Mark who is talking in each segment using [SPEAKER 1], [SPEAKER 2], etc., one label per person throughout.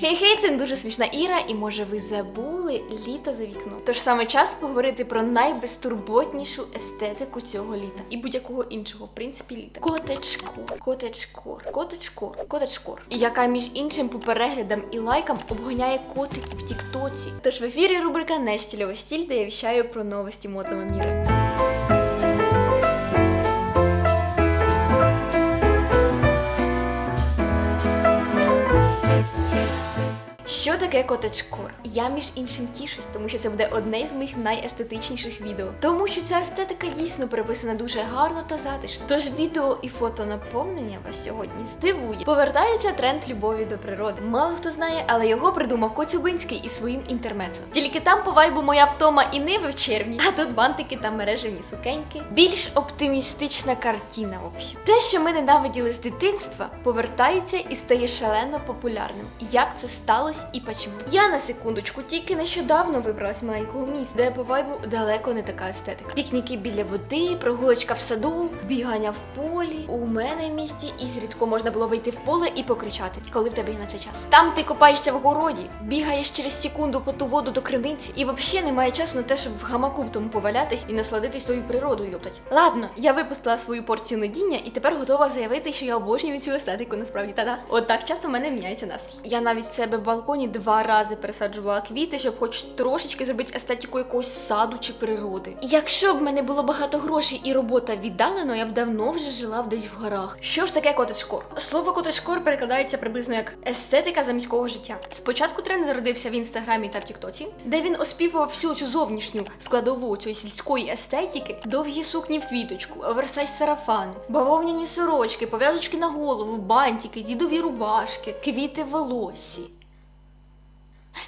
[SPEAKER 1] Хей-хей, це дуже смішна Іра, і може ви забули літо за вікном. Тож саме час поговорити про найбезтурботнішу естетику цього літа і будь-якого іншого, в принципі, літа. Котечкор, котечкор, котечкор, котечкор. Яка між іншим по переглядам і лайкам обганяє котиків в Тіктоці. Тож в ефірі рубрика Нестільова стіль, де я віщаю про новості модного міра. Таке котечкор? Я між іншим тішусь, тому що це буде одне з моїх найестетичніших відео. Тому що ця естетика дійсно приписана дуже гарно та затишно. Тож відео і фото наповнення вас сьогодні здивує. Повертається тренд любові до природи. Мало хто знає, але його придумав Коцюбинський із своїм інтермецо. Тільки там по вайбу моя втома і ниви в червні, а тут бантики та мережевні сукеньки. Більш оптимістична картина, в общем. Те, що ми ненавиділи з дитинства, повертається і стає шалено популярним. Як це сталося і почему? Я на секундочку тільки нещодавно вибралась маленького міста, де по вайбу далеко не така естетика. Пікніки біля води, прогулочка в саду, бігання в полі. У мене в місті і зрідко можна було вийти в поле і покричати, коли в тебе є на це час. Там ти копаєшся в городі, бігаєш через секунду по ту воду до криниці, і взагалі немає часу на те, щоб в гамаку в тому повалятись і насладитись тою природою, йоптать. Ладно, я випустила свою порцію нудіння і тепер готова заявити, що я обожнюю цю естетику. Насправді та-да. От так часто в мене міняється настрій. Я навіть в себе в балконі два рази пересаджувала квіти, щоб хоч трошечки зробити естетику якогось саду чи природи. Якщо б мене було багато грошей і робота віддалено, я б давно вже жила десь в горах. Що ж таке котечкор? Слово котечкор перекладається приблизно як естетика заміського життя. Спочатку тренд зародився в інстаграмі та в Тіктоці, де він оспівував всю цю зовнішню складову цієї сільської естетики, довгі сукні в квіточку, оверсайз сарафани, бавовняні сорочки, пов'язочки на голову, бантики, дідові рубашки, квіти волосі.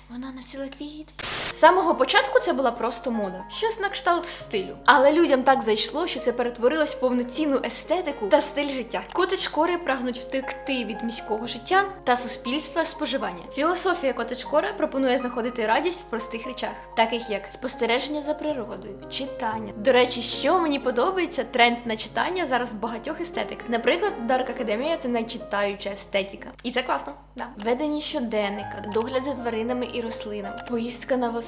[SPEAKER 1] Вона носила квіти. З самого початку це була просто мода, щось на кшталт стилю. Але людям так зайшло, що це перетворилось в повноцінну естетику та стиль життя. Котечкори прагнуть втекти від міського життя та суспільства споживання. Філософія котечкора пропонує знаходити радість в простих речах, таких як спостереження за природою, читання. До речі, що мені подобається, тренд на читання зараз в багатьох естетиках. Наприклад, Dark Academia – це найчитаюча естетика. І це класно. Да. Ведення щоденника, догляд за тваринами і рослинами, поїздка на велосипеді,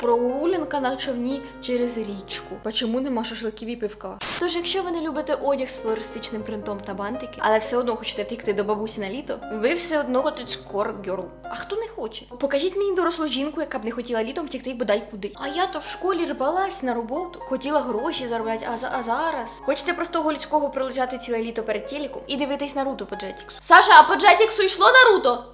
[SPEAKER 1] прогулянка на човні через річку. Почому нема шашликів і пивка? Тож, якщо ви не любите одяг з флористичним принтом та бантики, але все одно хочете втікти до бабусі на літо, ви все одно котечкор герл. А хто не хоче? Покажіть мені дорослу жінку, яка б не хотіла літом втікти бодай куди. А я то в школі рвалась на роботу, хотіла гроші заробляти, а, за- а зараз хочете простого людського пролежати ціле літо перед телеком і дивитись Наруто по Джетіксу. Саша, а по Джетіксу йшло Наруто?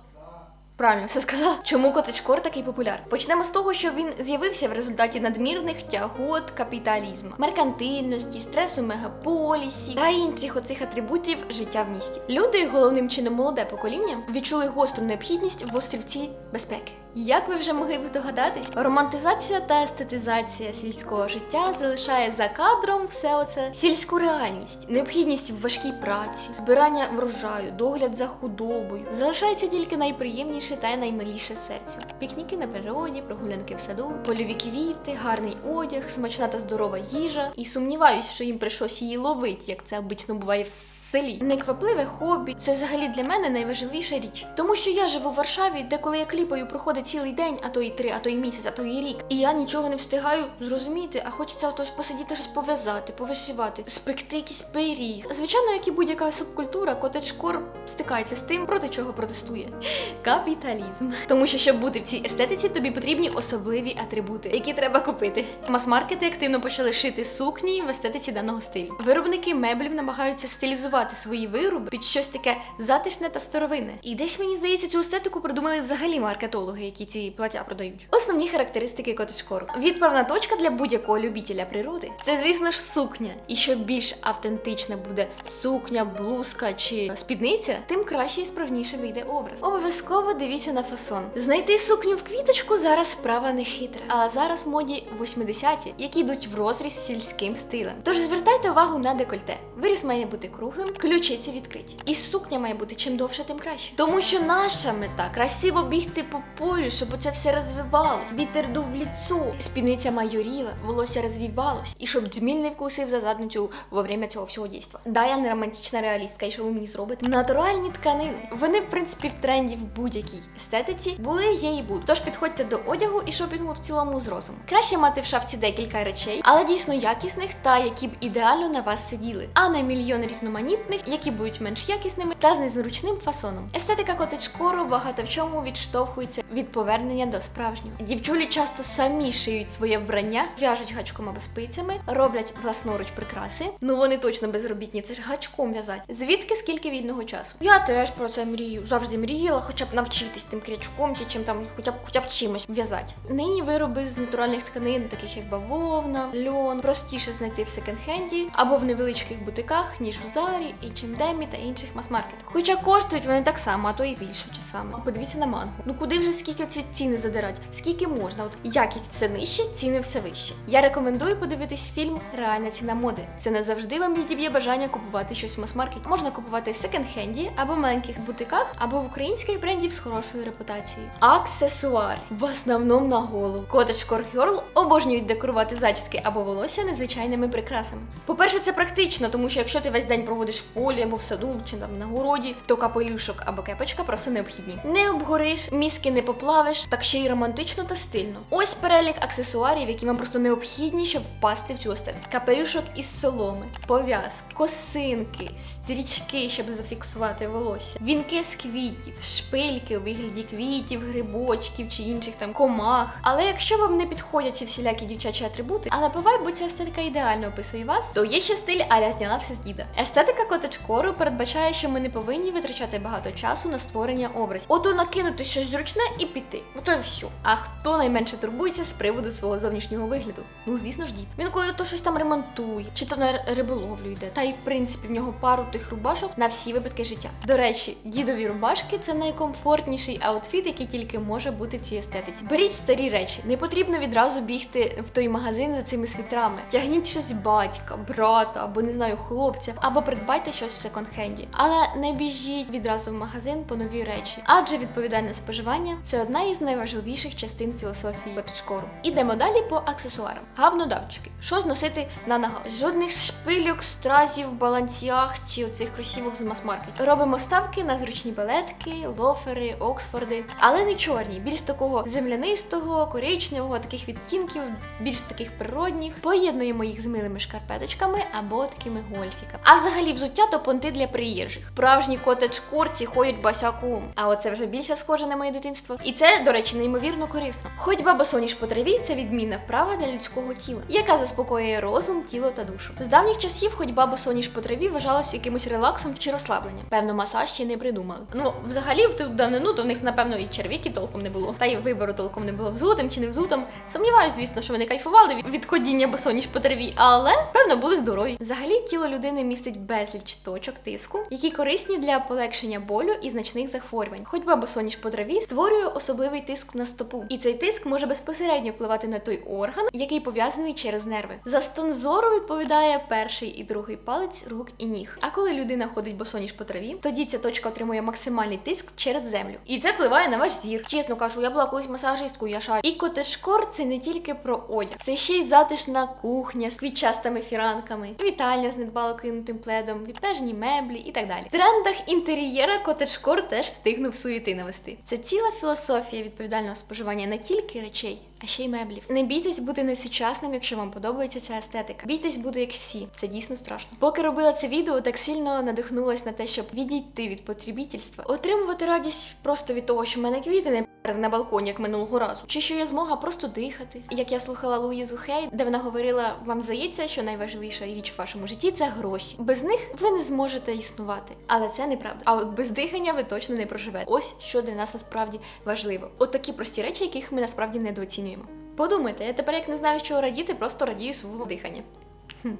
[SPEAKER 1] Правильно все сказала. Чому котечкор такий популярний? Почнемо з того, що він з'явився в результаті надмірних тягот капіталізму, меркантильності, стресу мегаполісі та інших оцих атрибутів життя в місті. Люди, головним чином молоде покоління, відчули гостру необхідність в острівці безпеки. Як ви вже могли б здогадатись, романтизація та естетизація сільського життя залишає за кадром все оце сільську реальність, необхідність в важкій праці, збирання врожаю, догляд за худобою. Залишається тільки найприємніше та наймиліше серцю. Пікніки на природі, прогулянки в саду, польові квіти, гарний одяг, смачна та здорова їжа. І сумніваюсь, що їм прийшлось її ловити, як це обично буває в селі. Неквапливе хобі це взагалі для мене найважливіша річ. Тому що я живу в Варшаві, де коли я кліпаю, проходить цілий день, а то і три, а то і місяць, а то і рік. І я нічого не встигаю зрозуміти, а хочеться ото посидіти щось пов'язати, повишивати, спекти якийсь пиріг. Звичайно, як і будь-яка субкультура, котечкор стикається з тим, проти чого протестує. Капіталізм. Тому що, щоб бути в цій естетиці, тобі потрібні особливі атрибути, які треба купити. Мас-маркети активно почали шити сукні в естетиці даного стилю. Виробники меблів намагаються стилізувати свої вироби під щось таке затишне та старовинне. І десь мені здається, цю естетику придумали взагалі маркетологи, які ці плаття продають. Основні характеристики котечкору. Відправна точка для будь-якого любителя природи. Це, звісно ж, сукня. І що більш автентична буде сукня, блузка чи спідниця, тим краще і справніше вийде образ. Обов'язково дивіться на фасон. Знайти сукню в квіточку зараз справа не хитра. А зараз моді 80-ті, які йдуть в розріз з сільським стилем. Тож звертайте увагу на декольте. Виріс має бути круглим, ключиці відкриті. І сукня має бути чим довше, тим краще. Тому що наша мета красиво бігти по полю, щоб це все розвивало. Вітер дув в ліцо, спідниця майоріла, волосся розвівалось, і щоб джміль не вкусив за задницю во время цього всього дійства. Да, я не романтична реалістка, і що ви мені зробите? Натуральні тканини. Вони, в принципі, в тренді в будь-якій естетиці були, є і будуть. Тож підходьте до одягу і шопінгу в цілому з розуму. Краще мати в шафці декілька речей, але дійсно якісних та які б ідеально на вас сиділи, а не мільйон різноманітних, які будуть менш якісними та з незручним фасоном. Естетика котечкору багато в чому відштовхується від повернення до справжнього. Дівчулі часто самі шиють своє вбрання, в'яжуть гачком або спицями, роблять власноруч прикраси. Ну вони точно безробітні, це ж гачком в'язать. Звідки скільки вільного часу? Я теж про це мрію. Завжди мріяла, хоча б навчитись тим крючком чи чим там, хоча б хоча б чимось в'язати. Нині вироби з натуральних тканин, таких як бавовна, льон, простіше знайти в секонд-хенді або в невеличких бутиках, ніж у Зарі, H&M та інших мас-маркетах. Хоча коштують вони так само, а то і більше часами. Подивіться на мангу. Ну куди вже скільки ці ціни задирать? Скільки можна? От якість все нижче, ціни все вище. Я рекомендую подивитись фільм Реальна ціна моди. Це не завжди вам відіб'є бажання купувати щось в мас-маркеті. Можна купувати в секонд-хенді або маленьких бутиках, або в українських брендів з хорошою репутацією. Аксесуар в основному на голову. Cottage Girl обожнюють декорувати зачіски або волосся незвичайними прикрасами. По-перше, це практично, тому що якщо ти весь день проводиш в полі або в саду чи там на городі, то капелюшок або кепочка просто необхідні. Не обгориш, мізки не поплавиш, так ще й романтично та стильно. Ось перелік аксесуарів, які вам просто необхідні, щоб впасти в цю естетику. Капелюшок із соломи, пов'язки, косинки, стрічки, щоб зафіксувати волосся, вінки з квітів, шпильки у вигляді квітів, грибочків чи інших там комах. Але якщо вам не підходять ці всілякі дівчачі атрибути, але по вайбу ця естетика ідеально описує вас, то є ще стиль аля зняла все з діда. Естетика котечкору передбачає, що ми не повинні витрачати багато часу на створення образів. Ото накинути щось зручне і піти. Ну то й все. А хто найменше турбується з приводу свого зовнішнього вигляду? Ну звісно ж дід. Він коли то щось там ремонтує, чи то на риболовлю йде. Та й в принципі в нього пару тих рубашок на всі випадки життя. До речі, дідові рубашки це найкомфортніший аутфіт, який тільки може бути в цій естетиці. Беріть старі речі, не потрібно відразу бігти в той магазин за цими світрами. Тягніть щось батька, брата або не знаю, хлопця, або придбайте щось в секонд-хенді. Але не біжіть відразу в магазин по нові речі, адже відповідальне споживання це одна із найважливіших частин філософії котичкору. Ідемо далі по аксесуарам. Гавнодавчики. Що ж носити на ногах? Жодних шпильок, стразів, балансіах чи оцих кросівок з мас-маркетів. Робимо ставки на зручні балетки, лофери, оксфорди, але не чорні, більш такого землянистого, коричневого, таких відтінків, більш таких природних. Поєднуємо їх з милими шкарпеточками або такими гольфіками. А взагалі взуття то понти для приїжджих. Справжні котедж курці ходять босяком. А оце вже більше схоже на моє дитинство. І це, до речі, неймовірно корисно. Ходьба босоніж по траві це відмінна вправа для людського тіла, яка заспокоює розум, тіло та душу. З давніх часів ходьба босоніж по траві вважалася якимось релаксом чи розслабленням. Певно, масаж ще не придумали. Ну, взагалі, в ту давнину то в них, напевно, і червіки толком не було, та й вибору толком не було взутим чи не взутим. Сумніваюсь, звісно, що вони кайфували від- ходіння босоніж по траві, але певно були здорові. Взагалі, тіло людини містить безліч точок тиску, які корисні для полегшення болю і значних захворювань. Ходьба босоніж по траві створює особливий тиск на стопу, і цей тиск може безпосередньо впливати на той орган, який пов'язаний через нерви. За стан зору відповідає перший і другий палець рук і ніг. А коли людина ходить босоніж по траві, тоді ця точка отримує максимальний тиск через землю. І це впливає на ваш зір. Чесно кажу, я була колись масажисткою, я шарю. І котешкор це не тільки про одяг, це ще й затишна кухня з квітчастими фіранками, вітальня з недбало кинутим пледом, відтежні меблі і так далі. В трендах інтер'єра котеджкор теж встигнув суєти навести. Це ціла філософія відповідального споживання не тільки речей. А ще й меблів. Не бійтесь бути несучасним, якщо вам подобається ця естетика. Бійтесь бути як всі. Це дійсно страшно. Поки робила це відео, так сильно надихнулась на те, щоб відійти від потребітельства, отримувати радість просто від того, що в мене квіти не на балконі, як минулого разу, чи що є змога просто дихати. Як я слухала Луїзу Хей, де вона говорила: вам здається, що найважливіша річ в вашому житті це гроші. Без них ви не зможете існувати. Але це неправда. А от без дихання ви точно не проживете. Ось що для нас насправді важливо. От такі прості речі, яких ми насправді недооцінюємо. Подумайте, я тепер як не знаю, що радіти, просто радію свого дихання.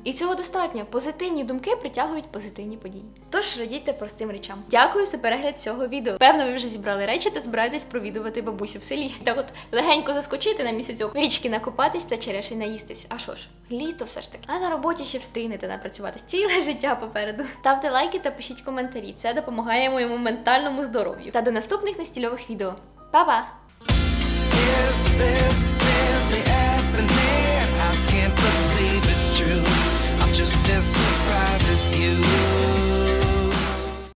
[SPEAKER 1] І цього достатньо. Позитивні думки притягують позитивні події. Тож радійте простим речам. Дякую за перегляд цього відео. Певно, ви вже зібрали речі та збираєтесь провідувати бабусю в селі. Так от легенько заскочити на місяцьок, річки накопатись та черешень наїстись. А що ж, літо все ж таки. А на роботі ще встигнете напрацюватись ціле життя попереду. Ставте лайки та пишіть коментарі. Це допомагає моєму ментальному здоров'ю. Та до наступних нестільових відео. Па-па!
[SPEAKER 2] Is this really happening? I can't believe it's true. I'm just as surprised as you.